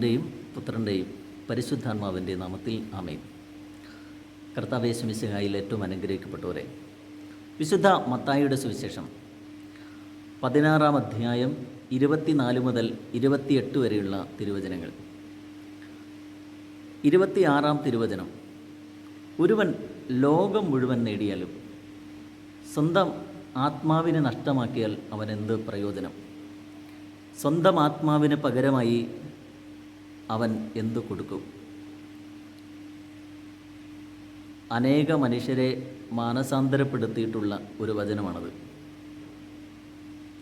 പിതാവിന്റെയും പുത്രന്റെയും പരിശുദ്ധാത്മാവിന്റെ നാമത്തിൽ ആമേൻ. കർത്താവേശമിശഹായിൽ ഏറ്റവും അനുഗ്രഹിക്കപ്പെട്ടവരെ വിശുദ്ധ മത്തായിയുടെ സുവിശേഷം പതിനാറാം അധ്യായം ഇരുപത്തിനാല് മുതൽ ഇരുപത്തിയെട്ട് വരെയുള്ള തിരുവചനങ്ങൾ. ഇരുപത്തിയാറാം തിരുവചനം ഒരുവൻ ലോകം മുഴുവൻ നേടിയാലും സ്വന്തം ആത്മാവിനെ നഷ്ടമാക്കിയാൽ അവനെന്ത് പ്രയോജനം? സ്വന്തം ആത്മാവിന് പകരമായി അവൻ എന്തു കൊടുക്കും? അനേക മനുഷ്യരെ മാനസാന്തരപ്പെടുത്തിയിട്ടുള്ള ഒരു വചനമാണത്.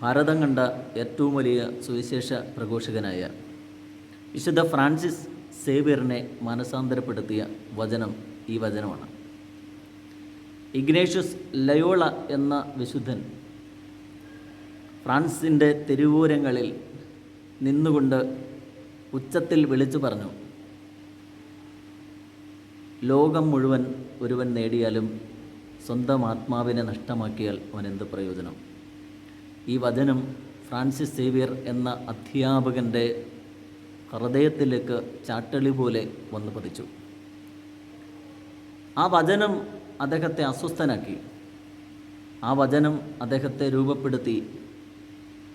ഭാരതം കണ്ട ഏറ്റവും വലിയ സുവിശേഷ പ്രഘോഷകനായ വിശുദ്ധ ഫ്രാൻസിസ് സേവിയറിനെ മാനസാന്തരപ്പെടുത്തിയ വചനം ഈ വചനമാണ്. ഇഗ്നേഷ്യസ് ലയോള എന്ന വിശുദ്ധൻ ഫ്രാൻസിന്റെ തെരുവൂരങ്ങളിൽ നിന്നുകൊണ്ട് ഉച്ചത്തിൽ വിളിച്ചു പറഞ്ഞു. ലോകം മുഴുവൻ ഒരുവൻ നേടിയാലും സ്വന്തം ആത്മാവിനെ നഷ്ടമാക്കിയാൽ അവൻ എന്ത് പ്രയോജനം? ഈ വചനം ഫ്രാൻസിസ് സേവിയർ എന്ന അധ്യാപകന്റെ ഹൃദയത്തിലേക്ക് ചാട്ടളി പോലെ വന്നു പതിച്ചു. ആ വചനം അദ്ദേഹത്തെ അസ്വസ്ഥനാക്കി. ആ വചനം അദ്ദേഹത്തെ രൂപപ്പെടുത്തി.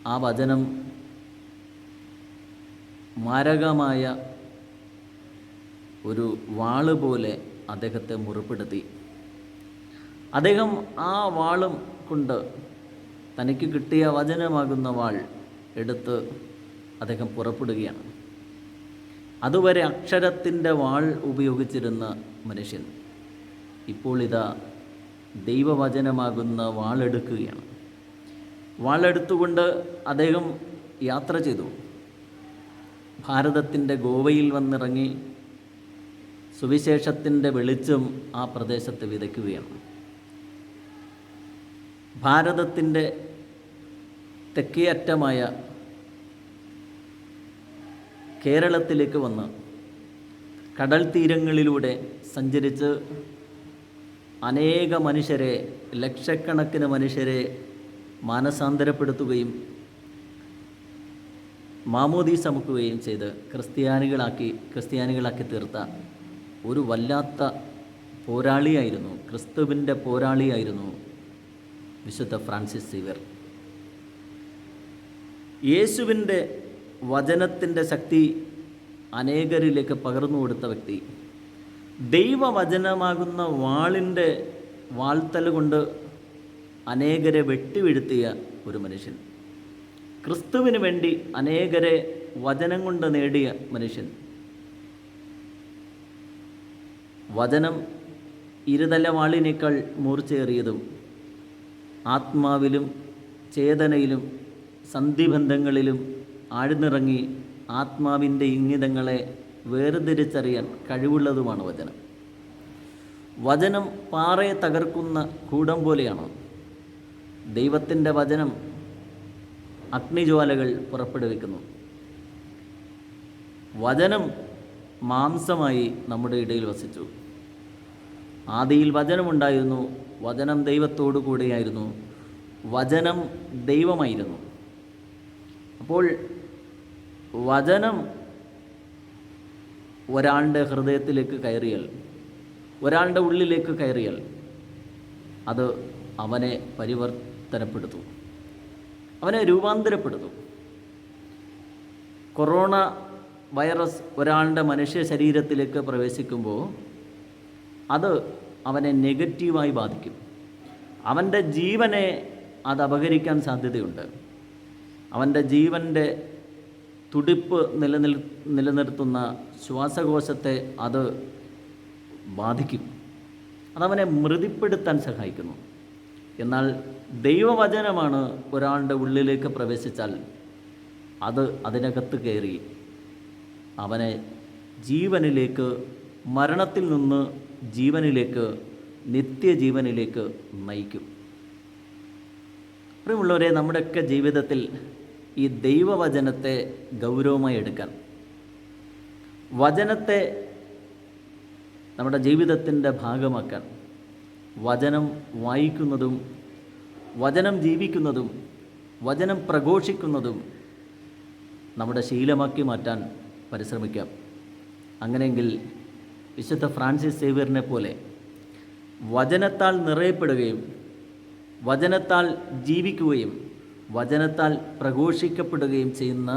ആ വചനം മാരകമായ ഒരു വാൾ പോലെ അദ്ദേഹത്തെ മുറിപ്പെടുത്തി. അദ്ദേഹം ആ വാളും കൊണ്ട് തനിക്ക് കിട്ടിയ വചനമാകുന്ന വാൾ എടുത്ത് അദ്ദേഹം പുറപ്പെടുകയാണ്. അതുവരെ അക്ഷരത്തിന്റെ വാൾ ഉപയോഗിച്ചിരുന്ന മനുഷ്യൻ ഇപ്പോൾ ഇതാ ദൈവവചനമാകുന്ന വാളെടുക്കുകയാണ്. വാളെടുത്തുകൊണ്ട് അദ്ദേഹം യാത്ര ചെയ്തു. ഭാരതത്തിന്റെ ഗോവയിൽ വന്നിറങ്ങി സുവിശേഷത്തിന്റെ വെളിച്ചം ആ പ്രദേശത്ത് വിതയ്ക്കുകയാണ്. ഭാരതത്തിന്റെ തെക്കേയറ്റമായ കേരളത്തിലേക്ക് വന്ന് കടൽ തീരങ്ങളിലൂടെ സഞ്ചരിച്ച് അനേക മനുഷ്യരെ ലക്ഷക്കണക്കിന് മനുഷ്യരെ മാനസാന്തരപ്പെടുത്തുകയും മാമോദി മുക്കുകയും ചെയ്ത് ക്രിസ്ത്യാനികളാക്കി ക്രിസ്ത്യാനികളാക്കി തീർത്ത ഒരു വല്ലാത്ത പോരാളിയായിരുന്നു ക്രിസ്തുവിന്റെ പോരാളിയായിരുന്നു വിശുദ്ധ ഫ്രാൻസിസ് സീവർ. യേശുവിന്റെ വചനത്തിന്റെ ശക്തി അനേകരിലേക്ക് പകർന്നു കൊടുത്ത വ്യക്തി. ദൈവവചനമാകുന്ന വാളിന്റെ വാൾത്തല കൊണ്ട് അനേകരെ വെട്ടിവീഴ്ത്തിയ ഒരു മനുഷ്യൻ. ക്രിസ്തുവിന് വേണ്ടി അനേകരെ വചനം കൊണ്ട് നേടിയ മനുഷ്യൻ. വചനം ഇരുതല വാളിനേക്കാൾ മൂർച്ചയേറിയതും ആത്മാവിലും ചേതനയിലും സന്ധിബന്ധങ്ങളിലും ആഴ്ന്നിറങ്ങി ആത്മാവിന്റെ ഇംഗിതങ്ങളെ വേർതിരിച്ചറിയാൻ കഴിവുള്ളതുമാണ് വചനം. വചനം പാറയെ തകർക്കുന്ന കൂടം പോലെയാണ്. ദൈവത്തിന്റെ വചനം അഗ്നിജ്വാലകൾ പുറപ്പെടുവിക്കുന്നു. വചനം മാംസമായി നമ്മുടെ ഇടയിൽ വസിച്ചു. ആദിയിൽ വചനമുണ്ടായിരുന്നു വചനം ദൈവത്തോടു കൂടെയായിരുന്നു വചനം ദൈവമായിരുന്നു. അപ്പോൾ വചനം ഒരാളുടെ ഹൃദയത്തിലേക്ക് കയറിയാൽ ഒരാളുടെ ഉള്ളിലേക്ക് കയറിയാൽ അത് അവനെ പരിവർത്തനപ്പെടുത്തും. അവനെ രൂപാന്തരപ്പെടുത്തും കൊറോണ വൈറസ് ഒരാളുടെ മനുഷ്യ ശരീരത്തിലേക്ക് പ്രവേശിക്കുമ്പോൾ അത് അവനെ നെഗറ്റീവായി ബാധിക്കും. അവന്റെ ജീവനെ അത് അപഹരിക്കാൻ സാധ്യതയുണ്ട്. അവന്റെ ജീവന്റെ തുടിപ്പ് നിലനിൽ നിലനിർത്തുന്ന ശ്വാസകോശത്തെ അത് ബാധിക്കും. അതവനെ മൃതിപ്പെടുത്താൻ സഹായിക്കുന്നു. എന്നാൽ ദൈവവചനമാണ് ഒരാളുടെ ഉള്ളിലേക്ക് പ്രവേശിച്ചാൽ അത് അതിനകത്ത് കയറി അവനെ ജീവനിലേക്ക് മരണത്തിൽ നിന്ന് ജീവനിലേക്ക് നിത്യജീവനിലേക്ക് നയിക്കും. പ്രിയമുള്ളവരെ നമ്മുടെയൊക്കെ ജീവിതത്തിൽ ഈ ദൈവവചനത്തെ ഗൗരവമായി എടുക്കാൻ വചനത്തെ നമ്മുടെ ജീവിതത്തിന്റെ ഭാഗമാക്കാൻ വചനം വായിക്കുന്നതും വചനം ജീവിക്കുന്നതും വചനം പ്രഘോഷിക്കുന്നതും നമ്മുടെ ശീലമാക്കി മാറ്റാൻ പരിശ്രമിക്കാം. അങ്ങനെയെങ്കിൽ വിശുദ്ധ ഫ്രാൻസിസ് സേവ്യറിനെ പോലെ വചനത്താൽ നിറയപ്പെടുകയും വചനത്താൽ ജീവിക്കുകയും വചനത്താൽ പ്രഘോഷിക്കപ്പെടുകയും ചെയ്യുന്ന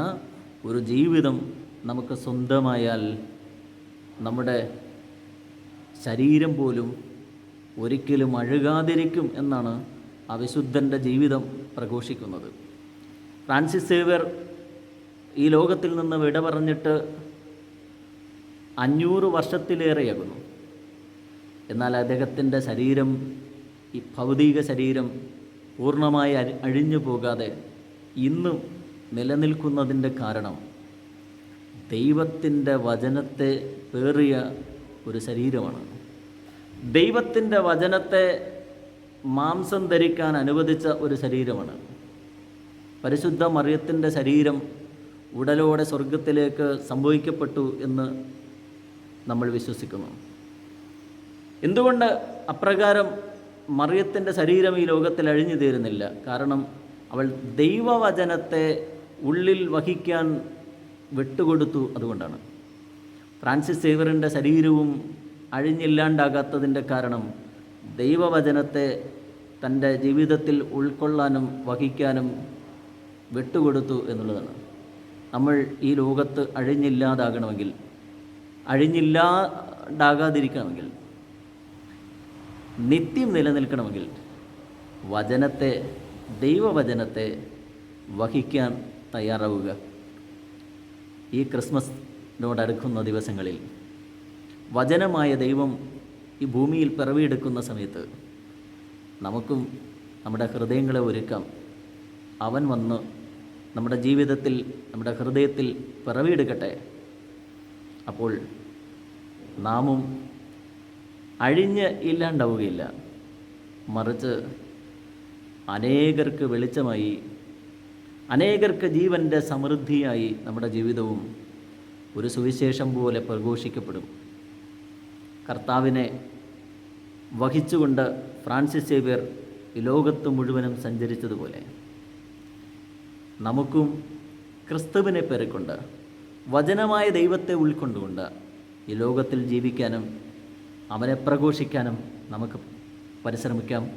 ഒരു ജീവിതം നമുക്ക് സ്വന്തമായാൽ നമ്മുടെ ശരീരം പോലും ഒരിക്കലും അഴുകാതിരിക്കും എന്നാണ് ആ വിശുദ്ധന്റെ ജീവിതം പ്രഘോഷിക്കുന്നത്. ഫ്രാൻസിസ് സേവ്യർ ഈ ലോകത്തിൽ നിന്ന് വിട പറഞ്ഞിട്ട് അഞ്ഞൂറ് വർഷത്തിലേറെയാകുന്നു. എന്നാൽ അദ്ദേഹത്തിന്റെ ശരീരം ഈ ഭൗതിക ശരീരം പൂർണമായി അഴിഞ്ഞു പോകാതെ ഇന്നും നിലനിൽക്കുന്നതിന്റെ കാരണം ദൈവത്തിന്റെ വചനത്തെ പേറിയ ഒരു ശരീരമാണ്. ദൈവത്തിന്റെ വചനത്തെ മാംസം ധരിക്കാൻ അനുവദിച്ച ഒരു ശരീരമാണ്. പരിശുദ്ധ മറിയത്തിന്റെ ശരീരം ഉടലോടെ സ്വർഗത്തിലേക്ക് സംഭവിക്കപ്പെട്ടു എന്ന് നമ്മൾ വിശ്വസിക്കുന്നു. എന്തുകൊണ്ട് അപ്രകാരം മറിയത്തിന്റെ ശരീരം ഈ ലോകത്തിൽ അഴിഞ്ഞു തീരുന്നില്ല? കാരണം അവൾ ദൈവവചനത്തെ ഉള്ളിൽ വഹിക്കാൻ വിട്ടുകൊടുത്തു അതുകൊണ്ടാണ്. ഫ്രാൻസിസ് സേവറിന്റെ ശരീരവും അഴിഞ്ഞില്ലാണ്ടാകാത്തതിന്റെ കാരണം ദൈവവചനത്തെ തന്റെ ജീവിതത്തിൽ ഉൾക്കൊള്ളാനും വഹിക്കാനും വിട്ടുകൊടുത്തു എന്നുള്ളതാണ്. നമ്മൾ ഈ ലോകത്ത് അഴിഞ്ഞില്ലാതാകണമെങ്കിൽ അഴിഞ്ഞില്ലാണ്ടാകാതിരിക്കണമെങ്കിൽ നിത്യം നിലനിൽക്കണമെങ്കിൽ വചനത്തെ ദൈവവചനത്തെ വഹിക്കാൻ തയ്യാറാവുക. ഈ ക്രിസ്മസിനോടടുക്കുന്ന ദിവസങ്ങളിൽ വചനമായ ദൈവം ഈ ഭൂമിയിൽ പിറവിയെടുക്കുന്ന സമയത്ത് നമുക്കും നമ്മുടെ ഹൃദയങ്ങളെ ഒരുക്കാം. അവൻ വന്ന് നമ്മുടെ ജീവിതത്തിൽ നമ്മുടെ ഹൃദയത്തിൽ പിറവിയെടുക്കട്ടെ. അപ്പോൾ നാമും അഴിഞ്ഞ് ഇല്ലാണ്ടാവുകയില്ല. മറിച്ച് അനേകർക്ക് വെളിച്ചമായി അനേകർക്ക് ജീവന്റെ സമൃദ്ധിയായി നമ്മുടെ ജീവിതവും ഒരു സുവിശേഷം പോലെ പ്രഘോഷിക്കപ്പെടും. കർത്താവിനെ വഹിച്ചുകൊണ്ട് ഫ്രാൻസിസ് സേവ്യർ ലോകത്ത് മുഴുവനും സഞ്ചരിച്ചതുപോലെ. നമുക്കും ക്രിസ്തുവിനെ പേറിക്കൊണ്ട് വചനമായ ദൈവത്തെ ഉൾക്കൊണ്ടുകൊണ്ട് ഈ ലോകത്തിൽ ജീവിക്കാനും അവനെ പ്രഘോഷിക്കാനും നമുക്ക് പരിശ്രമിക്കാം.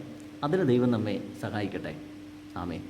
അതിന് ദൈവം നമ്മെ സഹായിക്കട്ടെ. ആമേ